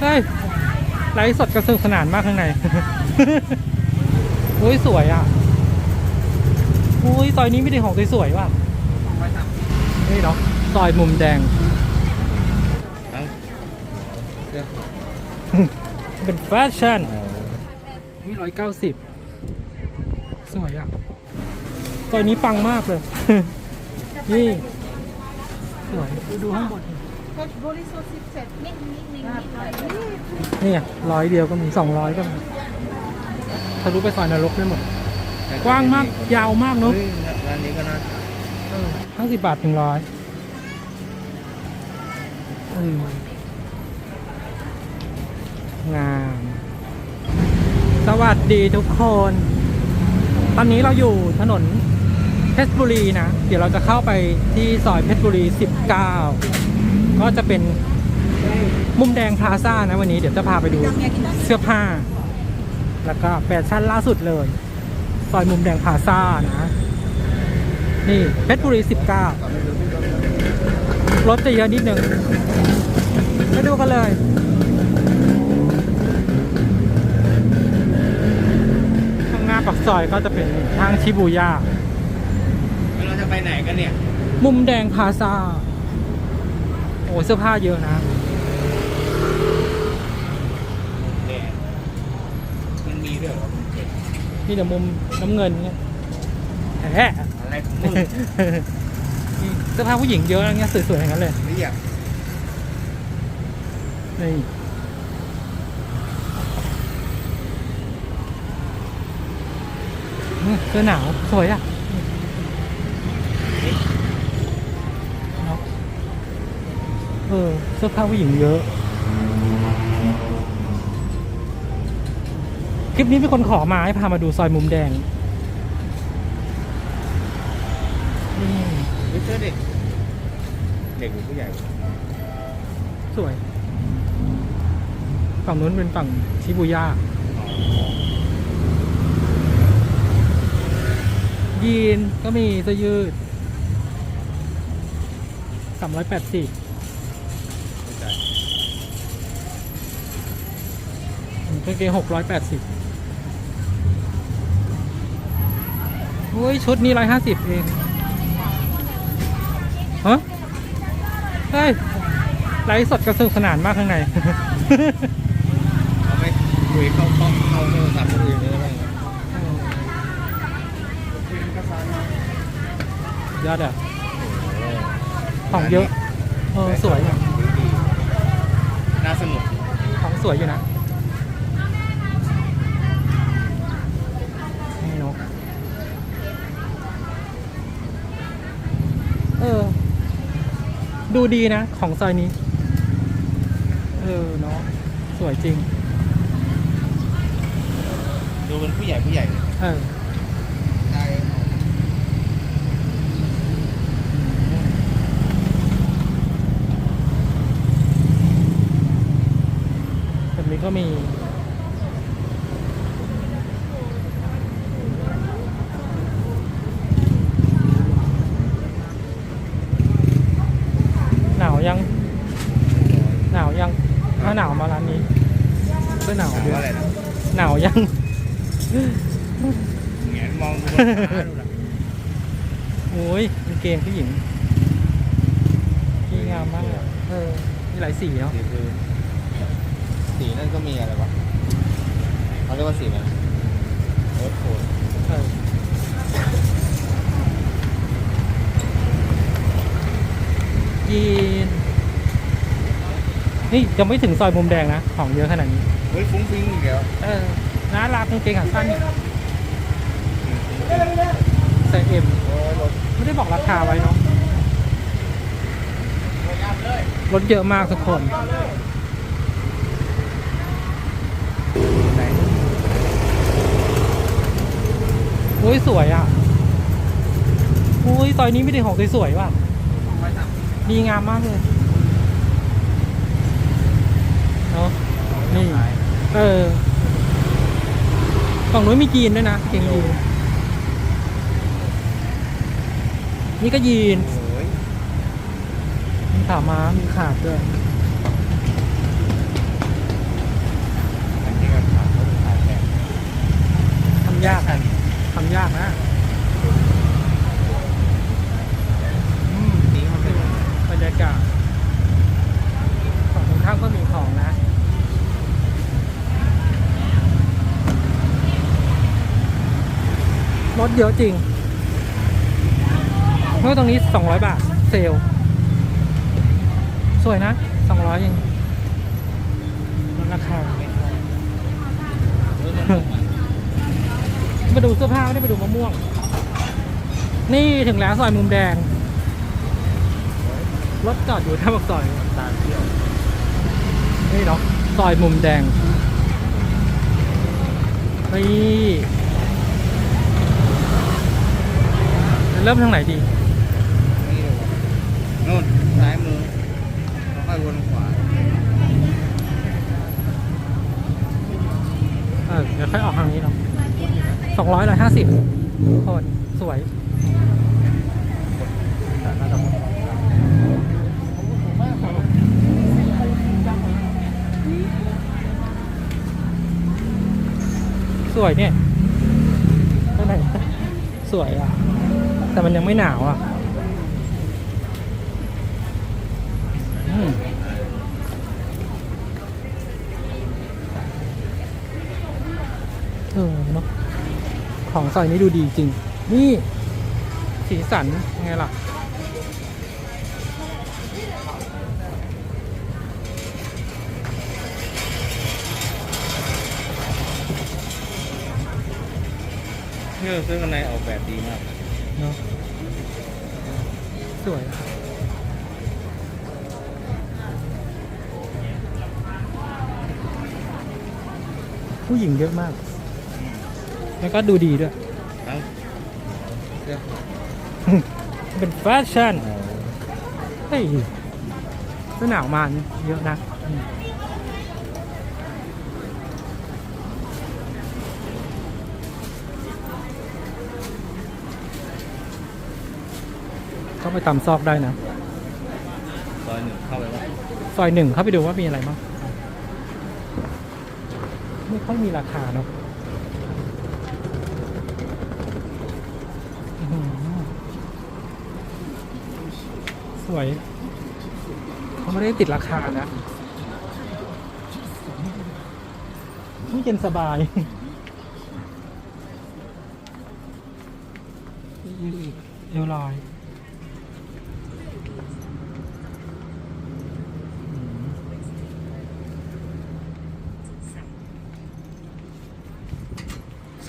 เฮ้ยไลฟ์สดกระสนุกสนานมากข้างในอุ้ยสวยอะอุ้ยซอยนี้ไม่ได้ของสวยๆว่ะนี่เนาะซอยมุมแดงเป็นแฟชั่นนี่ร้อยเก้าสิบสวยอะซอยนี้ปังมากเลย นี่ สวย ดูดูข้างบนเพชรบริสุทธิ์สิบเจ็ดนิ่งนิ่ง นิ่งนิ่งเลยนี่ไงร้อยเดียวก็มีสองร้อยก็มีทะลุไปซอยนรกได้หมด กว้างมาก ยาวมากเนอะเฮ้ยร้านนี้ก็น่าห้าสิบบาทถึงร้อยอืมงาม สวัสดีทุกคน ตอนนี้เราอยู่ถนนเพชรบุรีนะ เดี๋ยวเราจะเข้าไปที่ซอยเพชรบุรี 19 ก็จะเป็น มุมแดงพลาซ่านะวันนี้เดี๋ยวจะพาไปดูเสื้อผ้า แล้วก็แฟชั่นล่าสุดเลยซอยมุมแดงพลาซ่านะ นี่เพชรบุรี 19 รถจะเยอะนิดนึงไปดูกันเลยข้างหน้าปากซอยก็จะเป็นทางชิบูย่าเราจะไปไหนกันเนี่ย มุมแดงพลาซ่าโอ้เสื้อผ้าเยอะนะ แดงมันมีด้วยเหรอ นี่เดี๋ยวมุมน้ำเงินเนี่ยแฮะอะไรของมึงนี่เสื้อผ้าผู้หญิงเยอะอะไรเงี้ยสวยๆอย่างนั้นเลยเรียกนี่อืมเสื้อหนาวสวยอะเนอะเออเสื้อผ้าผู้หญิงเยอะ คลิปนี้มีคนขอมาให้พามาดูซอยมุมแดงนี่หรือเสื้อเด็ก เด็กหรือผู้ใหญ่ สวย ฝั่งนู้นเป็นฝั่งชิบูย่ายีนก็มีเสื้อยืดสามร้อยแปดสิบไม่ใช่กางเกงหกร้อยแปดสิบ โอ้ยชุดนี้ร้อยห้าสิบเองฮะเฮ้ยไลฟ์สดกระสนุกสนานมากข้างในเอาไปคุยเข้าเข้าเข้าโทรศัพท์คนอื่นเลยได้ไหมยอดอะของเยอะเออสวยอะน่าสนุกของสวยอยู่นะนี่เนกเออดูดีนะ ของซอยนี้ เออเนาะสวยจริง ดูเป็นผู้ใหญ่ผู้ใหญ่เลยเออ ใช่แบบนี้ก็มี หนาว ยังหนาวยังถ้าหนาวมาร้านนี้ก็หนาวถามด้วว่าอะไรยนะหนาวยัง แงนมองดูบนฟ้าดูนะโอ้ยกางเกงผู้หญิงที่งามมากเลยเออมีหลายสีเนาะสีคือสีนั่นก็มีอะไรวะเขาเรียกว่าสีอะไรโอ๊ตโคนเออ ยีน นี่ยังไม่ถึงซอยมุมแดงนะ ของเยอะขนาดนี้ เฮ้ยฟุ้งฟิ้งอีกแล้วเออน้าลากางเกงขาสั้นนี่ใส่เอ็มโอ้ยรถไม่ได้บอกราคาไว้เนาะรถเยอะมากทุกคนไหนอุ้ยสวยอะอุ้ยซอยนี้ไม่ได้ของสวยๆว่ะ ดีงามมากเลยเนาะนี่ เออฝั่งนู้นมีจีนด้วยนะเก่งยีนนี่ก็ยีนมีขาม้ามีขาดด้วยทำยากทำยากนะ รรยากาศของตรงข้ามก็มีของนะรถเยอะจริงเมื่อตรงนี้ 200 บาท เซลสวยนะ 200ยังลราคามาดูเสื้อผ้าไม่ได้ไปดูมะม่วง นี่ถึงแล้วซอยมุมแดง รถจอดอยู่ท่าบักซอยตามเที่ยวนี่เนาะซอยมุมแดงนี่เริ่มทางไหนดีนี่เลยวะนู่นซ้ายมือแล้วค่อยวนขวาเออเดี๋ยวค่อยออกทางนี้เนาะสองร้อยร้อยห้าสิบคนสวย ส วยเนี่ยข้างในสวยอะ แต่มันยังไม่หนาวอะอืมเออเนาะของใส่นี่ดูดีจริง นี่ สีสันไงล่ะ เที่ยวซื้อกันในออกแบบดีมากเนาะสวยผู้หญิงเยอะมาก แล้วก็ดูดีด้วย ทั้งเสื้อเป็นแฟชั่น เฮ้ยเสื้อหนาวมาเยอะนะ เข้าไปตามซอกได้นะ ซอยหนึ่งเข้าไปว่าซอยหนึ่งเข้าไปดูว่ามีอะไรบ้างไม่ค่อยมีราคาเนาะอื้อหือสวยเขาไม่ได้ติดราคานะนี่เย็นสบายเอวลอย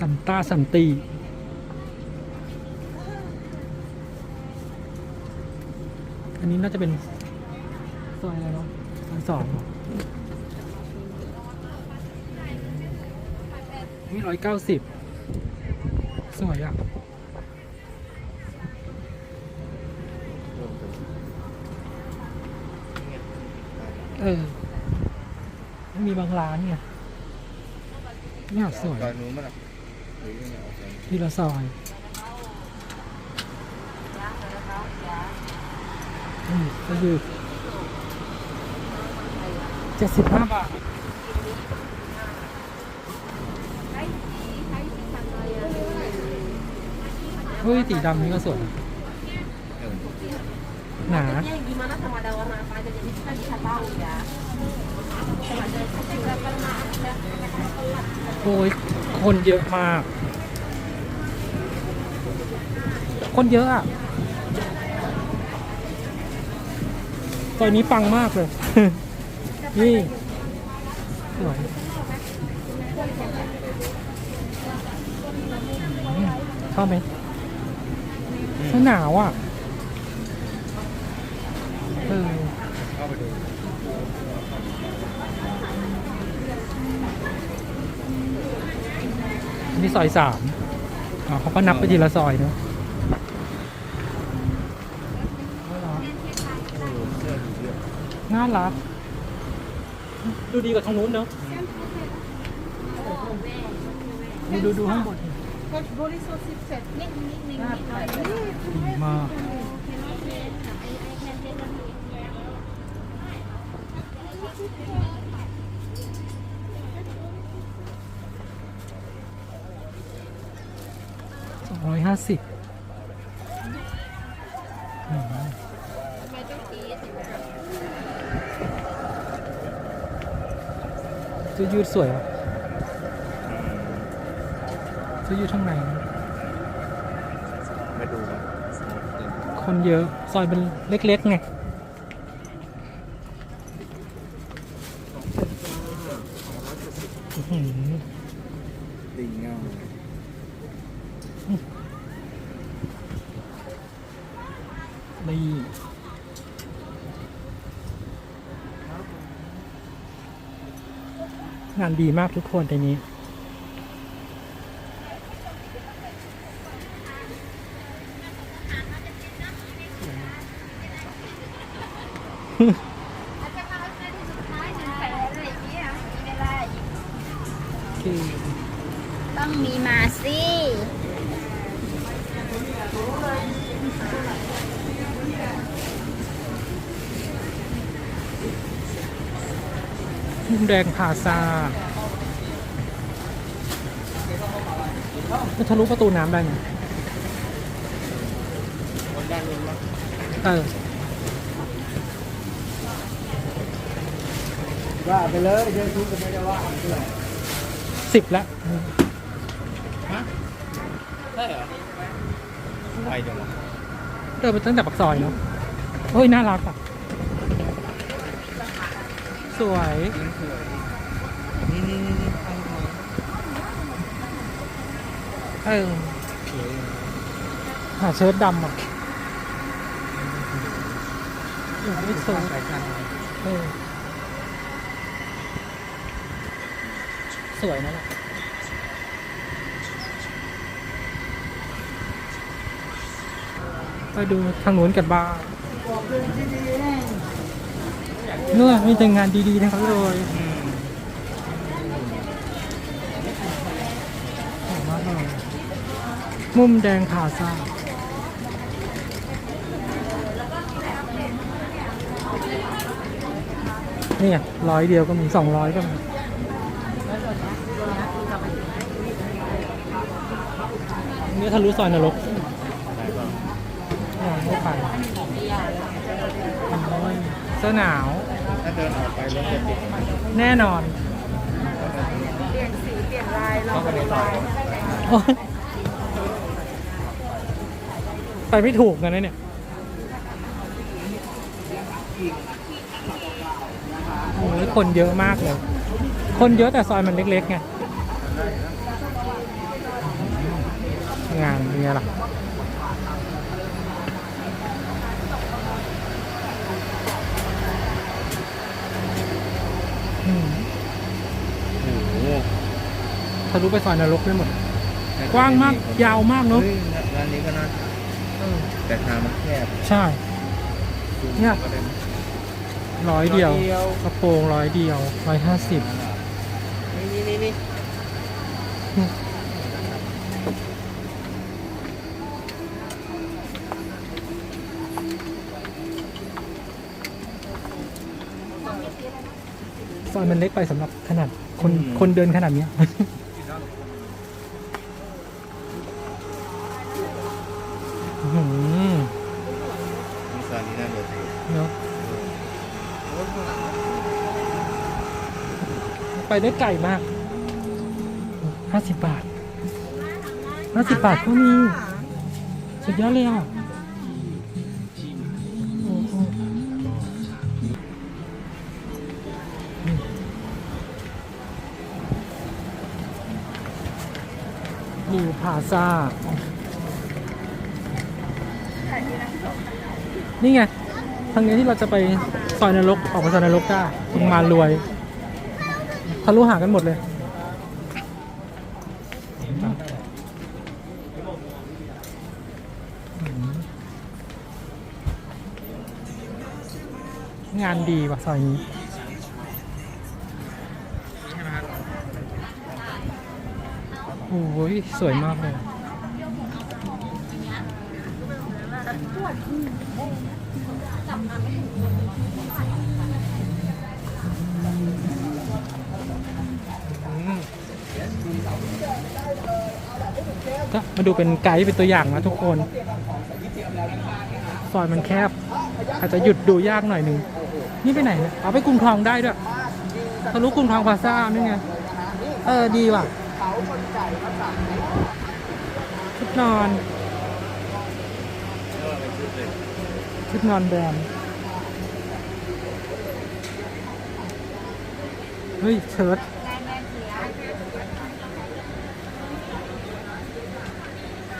สันตาสันตีอันนี้น่าจะเป็นซอยอะไรเนาะซอยสองนี่ร้อยเก้าสิบสวยอะเออ มีบางร้านเนี่ยเนี่ยสวยซอยนู้นมั้ง ทีละซอยอืมก็คือเจ็ดสิบห้าบาทเฮ้ยสีดำนี่ก็สวยเออหนา โอ้ยคนเยอะมาก คนเยอะอะซอยนี้ปังมากเลย นี่สวยอืมชอบไหมเสื้อหนาวอะ เออ เข้าไปดู อั นนี้ซอยสามอ๋อเขาก็นับไปทีละซอยเนอะน่ารัก ดูดีกว่าทางนู้นเนอะดูดูดูข้างบน Coach Boris so sipset. Nih nih nih nih. ดีมากสอง ร้อยห้าสิบเสื้อยืดสวยอะเสื้อยืดข้างในนะดูนะคนเยอะ ซอยเป็นเล็ก ๆ ไงอื้อหือดีเงา นี่ งานดีมากทุกคนในนี้ ต้อาจจะมาสิใช้ที่สุดท้ายหนึ่งแสนอะไรอย่างเงี้ยมีเวลาอีก โอเค ต้องมีมาสิ มุมแดงพาซาจะทะลุประตูน้ำได้ไหมคนด้านนู้นมั้งเออว่าไปเลยเดินทุกก็ไม่ได้ว่าอะไรสิบแล้วฮะใช่เหรอไปจังวะเดินไปตั้งแต่ปากซอยเนาะเฮ้ย น่ารักอะ สวยนี่นี่นี่นี่ข้างทางเออหาเชิ้ตดำอะโอ้ยสวยไปทางเออสวยนะล่ะไปดูทางนู้นกันบ้าง เนื่อมีแต่งานดีๆทั้งนั้นเลยมากเลยมุมแดงพาซ่าเนี่ไงร้อยเดียวก็มีสองร้อยก็มีนี่ทะลุซอยนรกไหนบ้างยังไม่ไปเสื้อหนาว เดินออกไปรถจะติดแน่นอนเข้าไปในซอยโอ๊ยไปไม่ถูกกันนะเนี่ย โอ้ยคนเยอะมากเลย คนเยอะแต่ซอยมันเล็กๆไง งานเป็นไงล่ะ อืม โอ้โห ทะลุไปซอยนรกได้หมด กว้างมากยาวมากเนอะ ฮ้ยร้านนี้ก็น่าแต่ทางมันแคบใช่ เนี่ย ก็เลยร้อยเดียวร้อยเดียวกระโปรงร้อยเดียวร้อยห้าสิบนี่นี่นี่นี่ซอยมันเล็กไปสำหรับขนาดคนคนเดินขนาดเนี้ย ไปได้ไกลมากห้าสิบบาทห้าสิบบาทก็มีสุดยอดเลยอะโอ้โหนิวพาซานี่ไง ทางนี้ที่เราจะไปซอยนรก ออกไปซอยนรกได้ตรงมารวย ทะลุหากันหมดเลย งานดีว่ะซอยนี้โอ้ยสวยมากเลย ก็มาดูเป็นไกด์เป็นตัวอย่างนะทุกคน ซอยมันแคบ อาจจะหยุดดูยากหน่อยหนึ่งนี่ไปไหนเนี่ยเอาไปกรุงทองได้ด้วยทะลุกรุงทองพลาซ่านี่ไง เออ ดีว่ะชุดนอนชุดนอนแบรนด์เฮ้ยเชิ้ต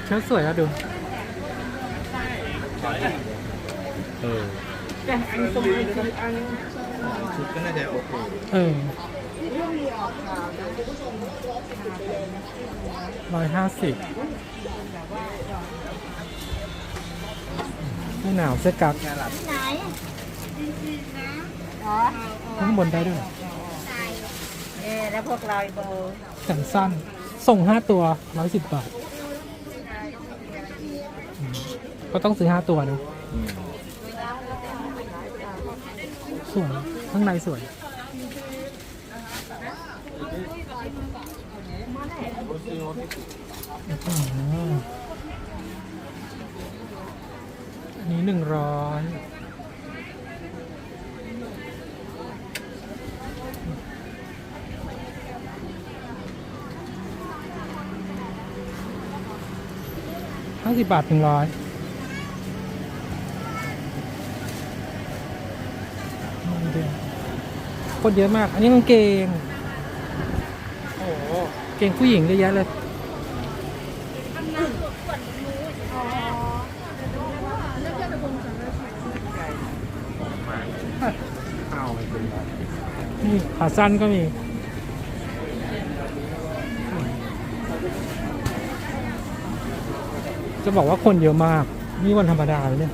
เชิ้ตสวยอะดูเออชุดก็น่าจะโอเคเออร้อยห้าสิบไม่หนาวเสื้อกั๊กไหนอ๋อข้างบนได้ด้วยเอ๊แล้วพวกเราอีกโบแขนสั้น ส่งห้าตัวร้อยสิบบาทอืม ก็ต้องซื้อห้าตัวนะสวยข้างในสวยอันนี้หนึ่งร้อยห้าสิบบาทถึงร้อย คนเยอะมาก อันนี้กางเกงโอ้เกงผู้หญิงเยอะแยะเลยนี่ขาสั้นก็มีจะบอกว่าคนเยอะมาก นี่วันธรรมดาเลยเนี่ย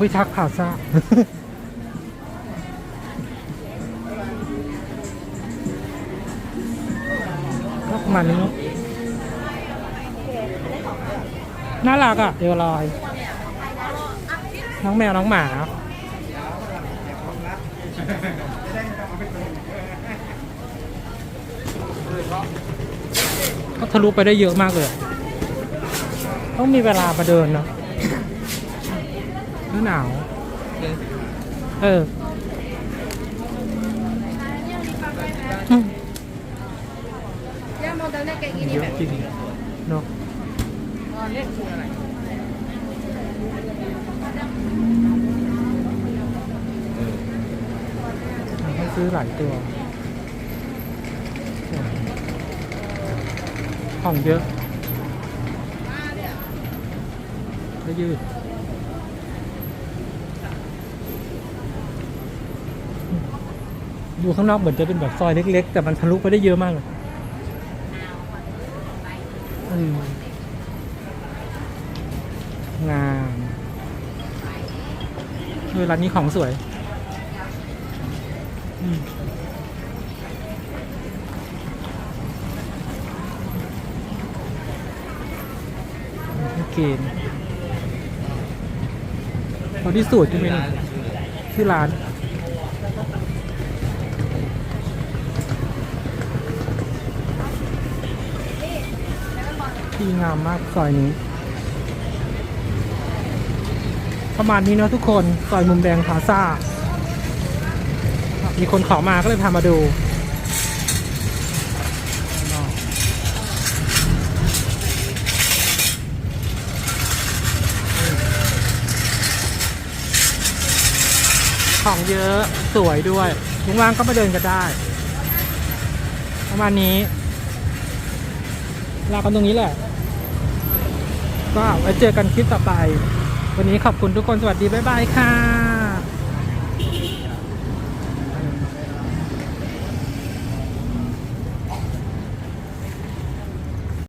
พิทักษ์พลาซ่าก็ประมาณนี้น่ารักอะ เดี๋ยวลอย น้องแมว น้องหมาก็ทะลุไปได้เยอะมากเลย ต้องมีเวลามาเดินเนาะ น้าหนาว เอออืมย่าโมเดลเนี่ยแกงอีเยนี่อะแบบจริงเนาะเรียกคืออะไรต้องซื้อหลายตัว ของเยอะก็ยืด ดูข้างนอกเหมือนจะเป็นแบบซอยเล็ก ๆ แต่มันทะลุไปได้เยอะมากเลยงามเออร้านนี้ของสวยเกณฑ์พอที่สูตรใช่ไหมเนี่ยชื่อร้านีงามมากซอยนี้ ประมาณนี้เนอะทุกคนซอยมุมแดงพาซ่า มีคนขอมาก็เลยพามาดูของเยอะสวยด้วยว่างๆก็มาเดินกันได้ ประมาณนี้ลากันตรงนี้แหละ ก็ไว้เจอกันคลิปต่อไป วันนี้ขอบคุณทุกคนสวัสดี บ๊ายบายค่ะ